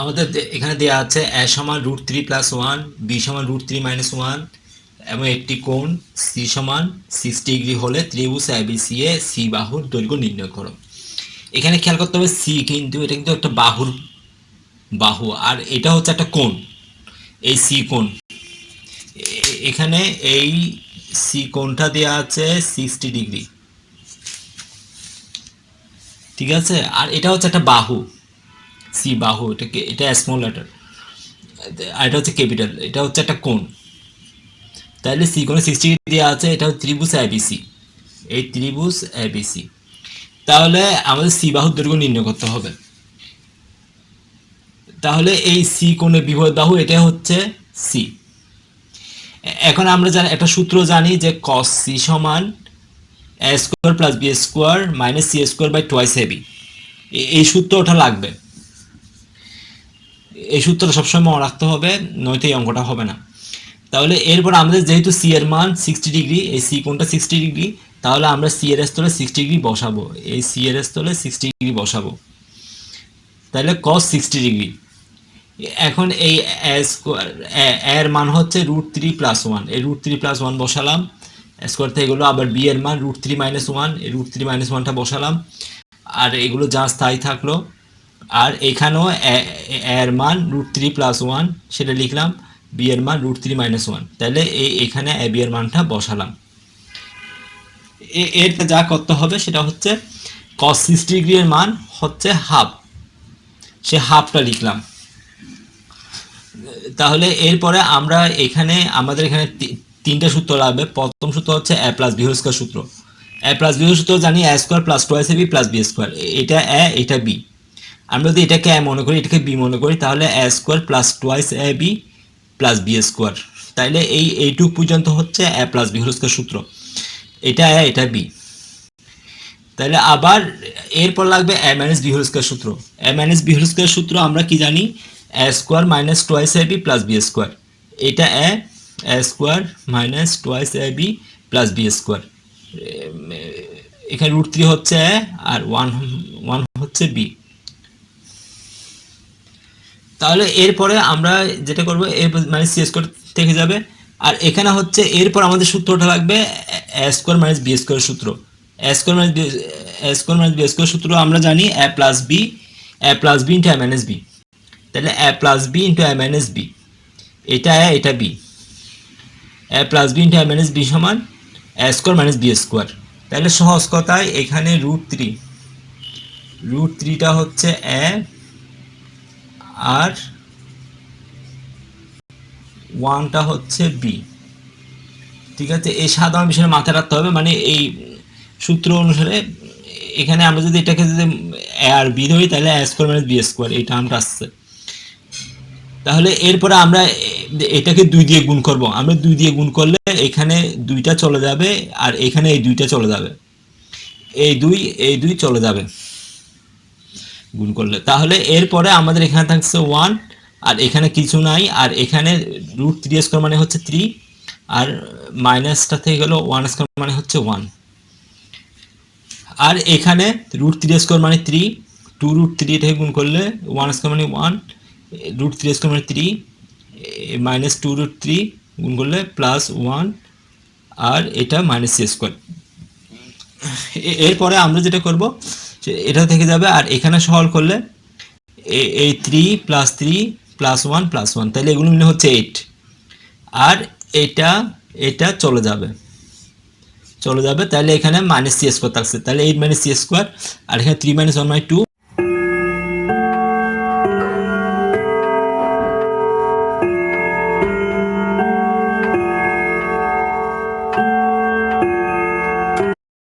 আমাদের এখানে দেওয়া আছে এ সমান root three plus one, b সমান রুট থ্রি মাইনাস ওয়ান এবং একটি কোণ সি সমান সিক্সটি ডিগ্রি হলে ত্রিভুজ এবিসি এ সি বাহুর দৈর্ঘ্য নির্ণয় করো। এখানে খেয়াল করতে হবে সি কিন্তু এটা কিন্তু একটা বাহুর বাহু, আর এটা হচ্ছে একটা কোণ, এই সি কোণ। এখানে এই সি কোণটা দেওয়া আছে সিক্সটি ডিগ্রি। ঠিক আছে? আর এটা হচ্ছে একটা বাহু। সি বাহু এটাকে এটা স্মল লেটার আর এটা হচ্ছে ক্যাপিটাল এটা হচ্ছে একটা কোণ। তাহলে সি কোণে সিক্সটি দেওয়া আছে, এটা হচ্ছে ত্রিভুজ এবিসি এই ত্রিভুজ এবিসি তাহলে আমাদের সি বাহুর দৈর্ঘ্য নির্ণয় করতে হবে। তাহলে এই সি কোণের বিপরীত বাহু, এটা হচ্ছে সি এখন আমরা জানি, একটা সূত্র জানি যে কস সি সমান a square plus b square minus c square by twice a b এই সূত্র ওটা লাগবে। এই সূত্রটা সবসময় মনে রাখতে হবে, নয়তো এই অঙ্কটা হবে না। তাহলে এরপর আমাদের যেহেতু সি এর মান সিক্সটি ডিগ্রি এই সি কোনটা সিক্সটি ডিগ্রি তাহলে আমরা সি এর স্থলে সিক্সটি ডিগ্রি বসাবো। এই সি এর স্থলে সিক্সটি ডিগ্রি বসাবো। তাহলে কস সিক্সটি ডিগ্রি এখন এই স্কোয়ার এর মান হচ্ছে রুট থ্রি প্লাস ওয়ান এই রুট থ্রি প্লাস ওয়ান বসালাম। স্কোয়ার থেকে এগুলো আবার বি এর মান রুট থ্রি মাইনাস ওয়ান এই রুট থ্রি মাইনাস ওয়ানটা বসালাম। আর এগুলো যা স্থায়ী থাকল আর এখানেও এর মান রুট থ্রি প্লাস ওয়ান সেটা লিখলাম বি এর মান রুট থ্রি মাইনাস ওয়ান তাহলে এই এখানে এ বি এর মানটা বসালাম। এর যা করতে হবে, সেটা হচ্ছে কস সিক্সটি এর মান হচ্ছে হাফ সে হাফটা লিখলাম। তাহলে এরপরে আমরা এখানে, আমাদের এখানে তিনটা সূত্র লাগবে। প্রথম সূত্র হচ্ছে এ প্লাস বি স্কোয়ার সূত্র। এ প্লাস বি সূত্র জানি A square plus two A B plus B square এটা এ এটা বি আমরা যদি এটাকে এ মনে করি, এটাকে বি মনে করি, তাহলে A square plus twice A B plus B square. তাইলে এই, এইটুক পর্যন্ত হচ্ছে এ প্লাস বি স্কোয়ার সূত্র। এটা এ, এটা বি। তাহলে আবার এরপর লাগবে A minus B whole square সূত্র। A minus B whole square সূত্র আমরা কি জানি? A square minus twice A B plus B square. এটা A A square minus twice A B plus B square. এখানে রুট থ্রি হচ্ছে এ আর one one হচ্ছে বি। তাহলে এরপরে আমরা যেটা করব এ মাইনাস সি স্কোয়ার থেকে যাবে। আর এখানে হচ্ছে এরপর আমাদের সূত্রটা লাগবে A square minus B square সূত্র। A square minus B square minus B square সূত্র আমরা জানি A plus B A plus B into A minus B তাহলে A plus B into A minus B এটা এ এটা B A plus B into A minus B সমান A square minus B square তাহলে সহজ কথায় এখানে রুট থ্রি রুট থ্রিটা হচ্ছে এ আর ওয়ানটা হচ্ছে বি ঠিক আছে, এই সাধারণ বিষয়ে মাথায় রাখতে হবে মানে এই সূত্র অনুসারে এখানে আমরা যদি এটাকে যদি আর বি ধরি, তাহলে A square minus B square এই টার্মটা আসছে। তাহলে এরপরে আমরা এটাকে দুই দিয়ে গুণ করব। আমরা দুই দিয়ে গুণ করলে এখানে দুইটা চলে যাবে, আর এখানে এই দুইটা চলে যাবে। এই দুই এই দুই চলে যাবে। গুণ করলে। তাহলে এরপরে আমাদের এখানে থাকছে ওয়ান আর এখানে কিছু নাই, আর এখানে রুট থ্রি স্কোয়ার মানে হচ্ছে থ্রি আর মাইনাসটা থেকে গেল ওয়ান স্কোয়ার মানে হচ্ছে ওয়ান আর এখানে রুট থ্রি স্কোয়ার মানে থ্রি টু রুট থ্রি থেকে গুণ করলে ওয়ান স্কোয়ার মানে ওয়ান রুট থ্রি স্কোয়ার মানে three minus two root three গুণ করলে প্লাস ওয়ান আর এটা মাইনাস সি স্কোয়ার এরপরে আমরা যেটা করব এটা থেকে যাবে আর এখানে সহল করলে এই three plus three plus one plus one তাহলে এগুলো মিলে হচ্ছে এইট আর এটা এটা চলে যাবে। চলে যাবে তাহলে এখানে মাইনাস সি স্কোয়ার থাকছে। তাহলে এইট মাইনাস সি স্কোয়ার আর এখানে three minus one minus two